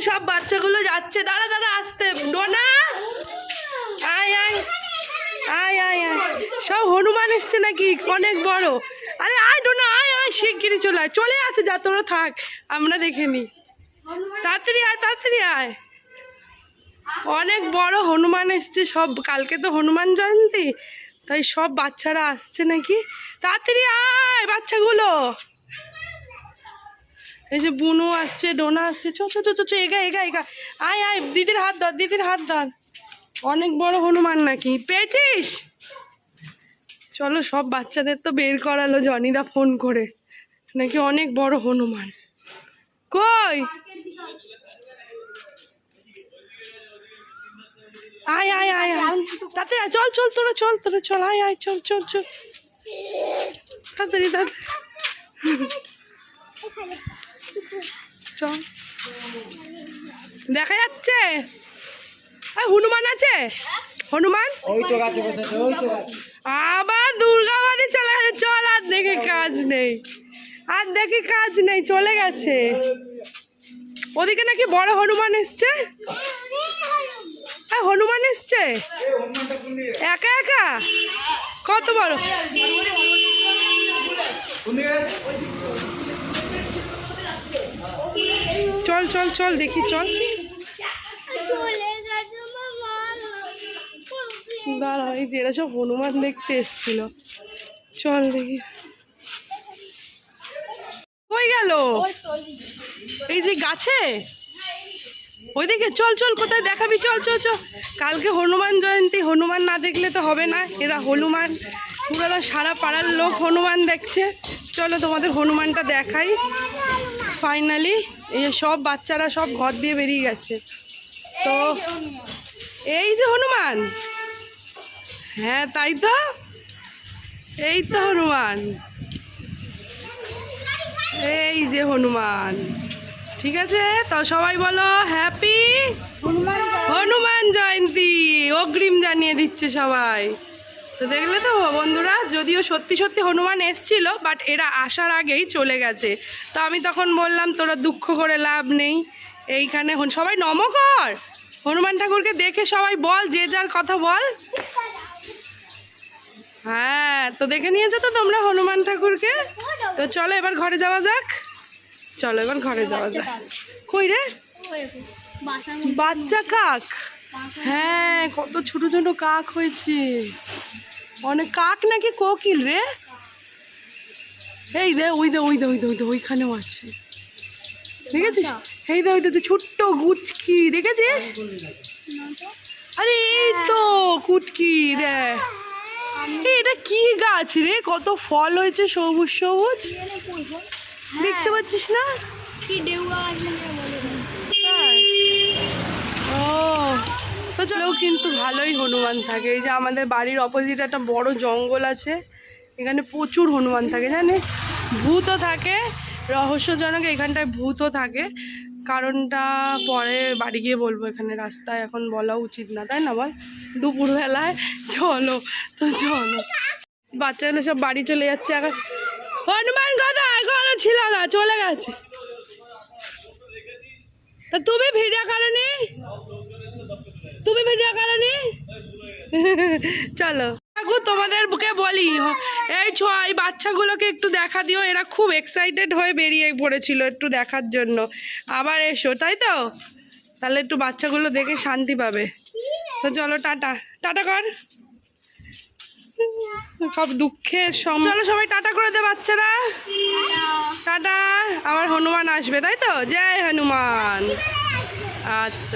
সব বাচ্চাগুলো যাচ্ছে। দাঁড়া দাঁড়া, আসতে। ডোনা! আয় আয়। আয় আয় আয়। সব হনুমান এসছে নাকি? অনেক বড়। আরে, আয় ডোনা, আয় আয় শিগগিরি চলে আয়। চলে আছে যা, তোরা থাক। আমরা দেখে নি। তাড়াতাড়ি আয় তাড়াতাড়ি আয়। অনেক বড় হনুমান এসছে। সব, কালকে তো হনুমান জয়ন্তী। তাই সব বাচ্চারা আসছে নাকি? তাড়াতাড়ি আয় বাচ্চাগুলো। এই যে বুনু আসছে, ডোনা আসছে, চো চো চো চো এগা এগা এগা। আয় আয়, দিদির হাত ধর, দিদির হাত ধর। অনেক বড় হনুমান নাকি, পেয়েছিস? চলো, সব বাচ্চাদের তো বের করালো জনিদা ফোন করে। নাকি অনেক বড় হনুমান। কই? আয় আয় আয় আয়। তাতে চল চল, তোরা চল তোরা, চল, আয় আয়, চল চল চল। তাড়াতাড়ি তাড়াতাড়ি। দেখা যাচ্ছে? হনুমান আছে? হনুমান? আবার দুর্গা বাড়ি চলে গেছে। চল আর দেখে কাজ নেই। আর দেখে কাজ নেই চলে গেছে। ওদিকে নাকি বড় হনুমান এসছে? হ্যাঁ হনুমান এসছে? একা একা? কত বড়? চল চল চল, দেখি, চল। দাঁড়া এই যে এরা সব হনুমান দেখতে এসছিল। চল দেখি। কই গেল? এই যে গাছে? ওইদিকে চল চল, কোথায় দেখাবি? চল চল চল। কালকে হনুমান জয়ন্তী, হনুমান না দেখলে তো হবে না। এরা হনুমান, পুরো সারা পাড়ার লোক হনুমান দেখছে। চলো তোমাদের হনুমানটা দেখাই। ফাইনালি এই সব বাচ্চারা সব ঘর দিয়ে বেরিয়ে গেছে। তো এই যে হনুমান। হ্যাঁ তাই তো? এই তো হনুমান। এই যে হনুমান। ঠিক আছে? তো সবাই বলো হ্যাপি হনুমান জয়ন্তী। অগ্রিম জানিয়ে দিচ্ছে সবাই। তো দেখলে তো বন্ধুরা যদিও সত্যি সত্যি হনুমান এসছিল বাট এরা আসার আগেই চলে গেছে। তো আমি তখন বললাম তোরা দুঃখ করে লাভ নেই। এইখানে হন- সবাই নম কর। হনুমান ঠাকুরকে দেখে সবাই বল যে যার কথা বল। হ্যাঁ তো দেখে নিয়েছো তো তোমরা হনুমান ঠাকুরকে? তো চলো এবার ঘরে যাওয়া যাক। চলো এবার ঘরে যাওয়া যাক। কই রে? বাচ্চা কাক। হ্যাঁ কত ছোট ছোট কাক হয়েছে। অনেক কাক নাকি কোকিল রে? এই দে, ওই দে ওই দে ওই দে ওই দে, ওইখানেও আছে। দেখেছিস? এই দে, ওই দে ছোট্ট গুচকি, দেখেছিস? আরে এই তো, কুটকি রে এটা কি গাছ রে? কত ফল হয়েছে, সবুজ সবুজ। দেখতে পাচ্ছিস না? তাই? তো কিন্তু ভালোই হনুমান থাকে। এই যে আমাদের বাড়ির অপোজিট একটা বড় জঙ্গল আছে, এখানে প্রচুর হনুমান থাকে, জানিস? ভূতও থাকে, রহস্যজনক এখানটায় ভূতও থাকে। কারণটা পরে বাড়ি গিয়ে বলব এখানে রাস্তায়, এখন বলা উচিত না, তাই না বল? দুপুরবেলায়, চলো, তো চলো। বাচ্চাগুলো সব বাড়ি চলে যাচ্ছে এখন। হনুমান কথা এখনও ছিল না, চলে গেছে। তা তুমি ভিডিও করনি তুমি ভিডিও করনি? চলো। কাকু তোমাদের বুকে বলি এই ছয় বাচ্চাগুলোকে একটু দেখা দিও, এরা খুব এক্সাইটেড হয়ে বেরিয়ে পড়েছিল একটু দেখার জন্য। আবার এসো, তাই তো? তাহলে একটু বাচ্চাগুলো দেখে শান্তি পাবে। তো চলো, টাটা। টাটা কর। সব দুঃখের সম চলো সবাই টাটা করে দে বাচ্চারা। টাটা। আবার হনুমান আসবে, তাই তো? জয় হনুমান। আচ্ছা।